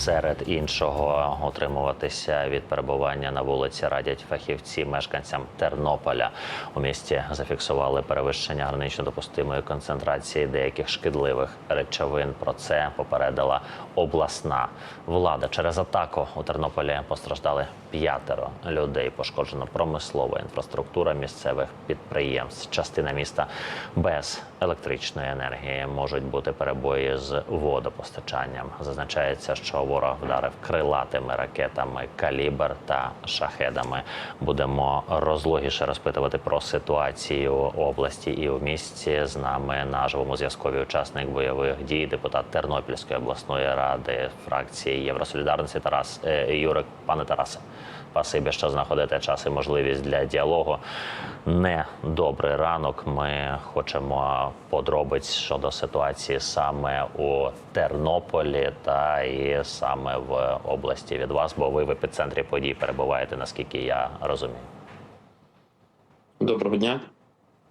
Серед іншого утримуватися від перебування на вулиці радять фахівці мешканцям Тернополя. У місті зафіксували перевищення гранично допустимої концентрації деяких шкідливих речовин. Про це попередила обласна влада. Через атаку у Тернополі постраждали п'ятеро людей. Пошкоджено промислова інфраструктура місцевих підприємств. Частина міста без електричної енергії можуть бути перебої з водопостачанням. Зазначається, що ворог вдарив крилатими ракетами калібр та шахедами. Будемо розлогіше розпитувати про ситуацію області і в місті. З нами на живому зв'язкові учасник бойових дій, депутат Тернопільської обласної ради фракції Євросолідарності Тарас е, Юрик. Пане Тарасе, спасибі, що знаходите час і можливість для діалогу. Не добрий ранок. Ми хочемо подробиць щодо ситуації саме у Тернополі та і саме в області від вас, бо ви в епіцентрі подій перебуваєте, наскільки я розумію. Доброго дня.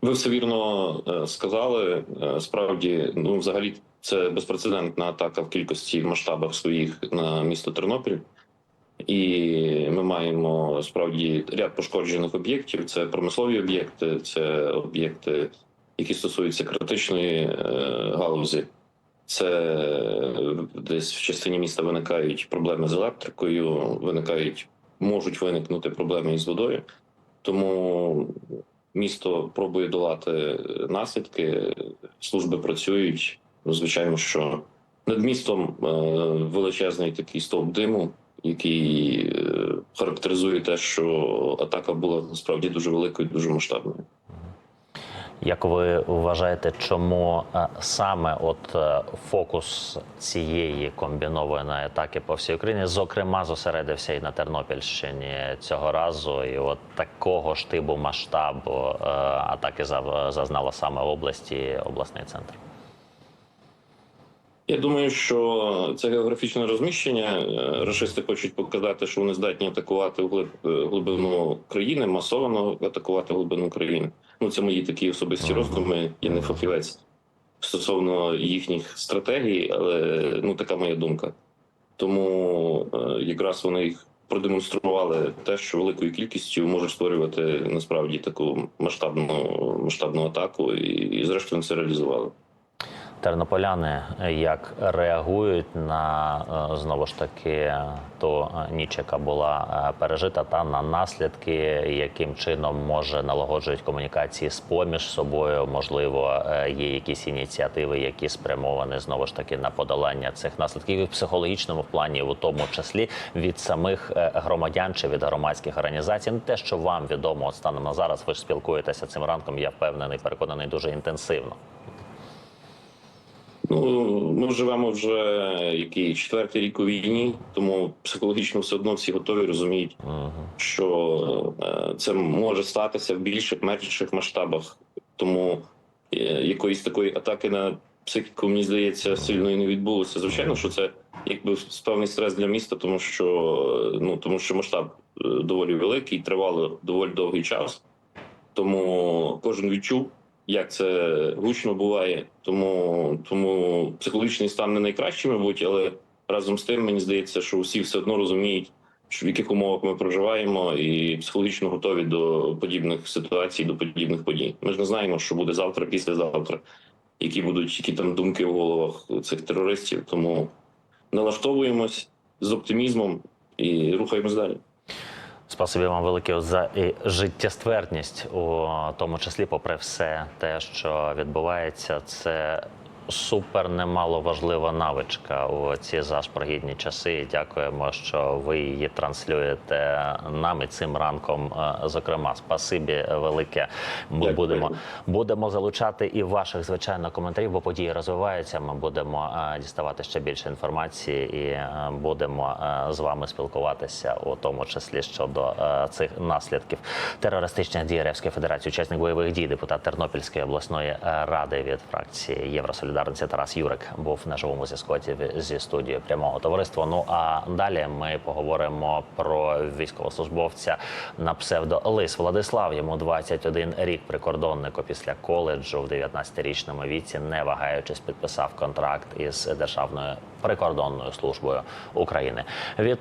Ви все вірно е, сказали. Е, Справді, ну взагалі, це безпрецедентна атака в кількості в масштабах своїх на місто Тернопіль. І ми маємо справді ряд пошкоджених об'єктів. Це промислові об'єкти, це об'єкти, які стосуються критичної е, галузі. Це е, десь в частині міста виникають проблеми з електрикою, виникають, можуть виникнути проблеми із водою. Тому місто пробує долати наслідки, служби працюють. Ну, звичайно, що над містом е, величезний такий стовп диму, який е, характеризує те, що атака була насправді дуже великою, дуже масштабною. Як ви вважаєте, чому е, саме от е, фокус цієї комбінованої атаки по всій Україні, зокрема, зосередився і на Тернопільщині цього разу, і от такого ж типу масштабу е, атаки зазнала саме області, обласний центр? Я думаю, що це географічне розміщення. Е, Рашисти хочуть показати, що вони здатні атакувати вглиб е, глибину країни, масово атакувати глибину країни. Ну це мої такі особисті роздуми. Я не фахівець стосовно їхніх стратегій, але ну така моя думка. Тому е, якраз вони їх продемонстрували те, що великою кількістю можуть створювати насправді таку масштабну масштабну атаку, і, і зрештою це реалізували. Тернополяни як реагують на е, знову ж таки ту е, ніч, яка була е, пережита, та на наслідки, яким чином може налагоджують комунікації з поміж собою? Можливо, е, є якісь ініціативи, які спрямовані знову ж таки на подолання цих наслідків і в психологічному плані, у тому числі від самих е, громадян чи від громадських організацій. Ну те, що вам відомо от станом на зараз, ви ж спілкуєтеся цим ранком. Я впевнений, переконаний дуже інтенсивно. Ну, ми живемо вже який четвертий рік у війні, тому психологічно все одно всі готові розуміють, Мгм. що е, це може статися в більших, менших масштабах. Тому е, якоїсь такої атаки на психіку, мені здається, сильно і не відбулося. Звичайно, що це якби певний стрес для міста, тому що е, ну тому що масштаб доволі великий, тривало доволі довгий час. Тому кожен відчув, як це гучно буває. Тому, тому психологічний стан не найкращий, мабуть, але разом з тим мені здається, що усі все одно розуміють, в яких умовах ми проживаємо, і психологічно готові до подібних ситуацій, до подібних подій. Ми ж не знаємо, що буде завтра, післязавтра, які будуть які там думки в головах цих терористів. Тому налаштовуємось з оптимізмом і рухаємось далі. Спасибі вам велике за і життєствердність, у тому числі, попри все те, що відбувається, це супер немало важлива навичка у ці зашпоргідні часи. Дякуємо, що ви її транслюєте нам і цим ранком. е, Зокрема, спасибі велике. Ми Дякую. будемо будемо залучати і ваших звичайно коментарів, бо події розвиваються. Ми будемо е, діставати ще більше інформації і е, будемо з вами спілкуватися, у тому числі щодо цих наслідків терористичних дій Ревської Федерації, учасник бойових дій, депутат Тернопільської обласної ради від фракції Євросолідарності солідарності Тарас Юрик був на живому зв'язку зі студією прямого товариства. Ну а далі ми поговоримо про військовослужбовця на псевдо Лис Владислав. Йому 21 рік прикордоннику після коледжу в 19-річному віці, не вагаючись, підписав контракт із державною прикордонною службою України. Від